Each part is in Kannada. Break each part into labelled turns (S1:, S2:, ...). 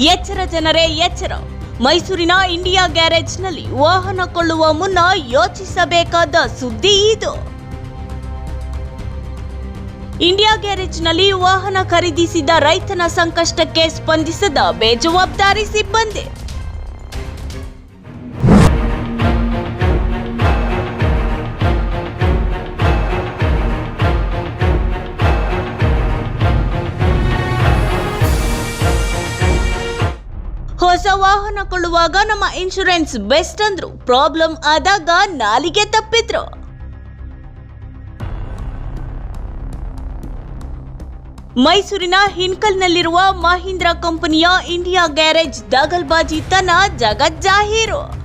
S1: ಎಚ್ಚರ ಜನರೇ ಎಚ್ಚರ. ಮೈಸೂರಿನ ಇಂಡಿಯಾ ಗ್ಯಾರೇಜ್ನಲ್ಲಿ ವಾಹನ ಕೊಳ್ಳುವ ಮುನ್ನ ಯೋಚಿಸಬೇಕಾದ ಸುದ್ದಿ ಇದು. ಇಂಡಿಯಾ ಗ್ಯಾರೇಜ್ನಲ್ಲಿ ವಾಹನ ಖರೀದಿಸಿದ ರೈತನ ಸಂಕಷ್ಟಕ್ಕೆ ಸ್ಪಂದಿಸದ ಬೇಜವಾಬ್ದಾರಿ ಸಿಬ್ಬಂದಿ. ಹೊಸ ವಾಹನ ಕೊಳ್ಳುವಾಗ ನಮ್ಮ ಇನ್ಶೂರೆನ್ಸ್ ಬೆಸ್ಟ್ ಅಂದ್ರು. ಪ್ರಾಬ್ಲಮ್ ಆದಾಗ ನಾಲಿಗೆ ತಪ್ಪಿದ್ರು. ಮೈಸೂರಿನ ಹಿನ್ಕಲ್ನಲ್ಲಿರುವ ಮಹೀಂದ್ರ ಕಂಪನಿಯ ಇಂಡಿಯಾ ಗ್ಯಾರೇಜ್ ದಾಗಲ್ಬಾಜಿ ತನ ಜಗಜ್ಜಾಹೀರು.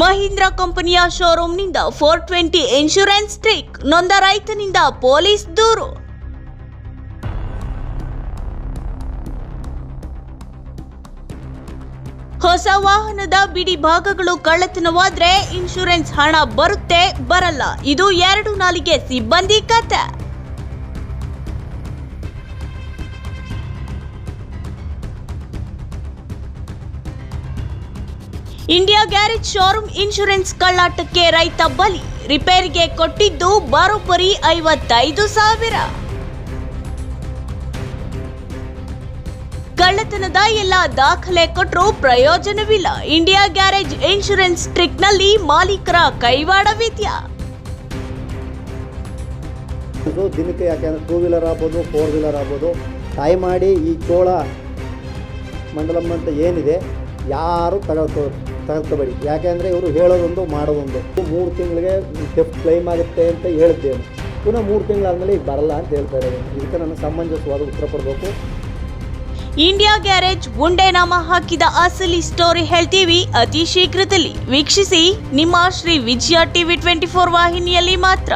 S1: ಮಹೀಂದ್ರ ಕಂಪನಿಯ ಶೋರೂಮ್ನಿಂದ ಫೋರ್ ಟ್ವೆಂಟಿ ಇನ್ಶೂರೆನ್ಸ್ ಟ್ರಿಕ್, ನೊಂದ ರೈತನಿಂದ ಪೊಲೀಸ್ ದೂರು. ಹೊಸ ವಾಹನದ ಬಿಡಿ ಭಾಗಗಳು ಕಳ್ಳತನವಾದ್ರೆ ಇನ್ಶೂರೆನ್ಸ್ ಹಣ ಬರುತ್ತೆ, ಬರಲ್ಲ. ಇದು ಎರಡು ನಾಲಿಗೆ ಸಿಬ್ಬಂದಿ ಕತೆ. ಇಂಡಿಯಾ ಗ್ಯಾರೇಜ್ ಶೋರೂಮ್ ಇನ್ಶೂರೆನ್ಸ್ ಕಳ್ಳಾಟಕ್ಕೆ ರೈತ ಬಲಿ. ರಿಪೇರಿಗೆ ಕೊಟ್ಟಿದ್ದು ಬರೋಬ್ಬರಿ ಐವತ್ತೈದು ಸಾವಿರ. ಕಳ್ಳತನದ ಎಲ್ಲ ದಾಖಲೆ ಕೊಟ್ಟರೂ ಪ್ರಯೋಜನವಿಲ್ಲ. ಇಂಡಿಯಾ ಗ್ಯಾರೇಜ್ ಇನ್ಶೂರೆನ್ಸ್ ಟ್ರಿಕ್ನಲ್ಲಿ ಮಾಲೀಕರ ಕೈವಾಡವಿದ್ಯಾ
S2: ದಿನಕ್ಕೆ ಯಾಕೆಂದ್ರೆ ಟೂ ವೀಲರ್ ಆಗ್ಬೋದು ಫೋರ್ ವೀಲರ್ ಆಗ್ಬೋದು. ಟ್ರೈ ಮಾಡಿ ಈ ಚೋಳ ಮಂಡಲಂ ಅಂತ ಏನಿದೆ, ಯಾರು ತಗೊಳ್ಕೊ ತಗೊಳ್ಕೋಬೇಡಿ. ಯಾಕೆಂದರೆ ಇವರು ಹೇಳೋದೊಂದು, ಮಾಡೋದೊಂದು. ಮೂರು ತಿಂಗಳಿಗೆ ಟೆಫ್ಟ್ ಕ್ಲೈಮ್ ಆಗುತ್ತೆ ಅಂತ ಹೇಳ್ತೇವೆ ಪುನಃ ಮೂರು ತಿಂಗಳಾದಮೇಲೆ ಈಗ ಬರಲ್ಲ ಅಂತ ಹೇಳ್ತಾ ಇದ್ದಾರೆ ಇದಕ್ಕೆ ನಾನು ಸಮಂಜಸವಾದ ಉತ್ತರ ಕೊಡಬೇಕು.
S1: ಇಂಡಿಯಾ ಗ್ಯಾರೇಜ್ ಗುಂಡೆ ನಾಮ ಹಾಕಿದ ಅಸಲಿ ಸ್ಟೋರಿ ಹೇಳ್ತೀವಿ ಅತಿ ಶೀಘ್ರದಲ್ಲಿ. ವೀಕ್ಷಿಸಿ ನಿಮ್ಮ Shri Vijaya TV twenty four ವಾಹಿನಿಯಲ್ಲಿ ಮಾತ್ರ.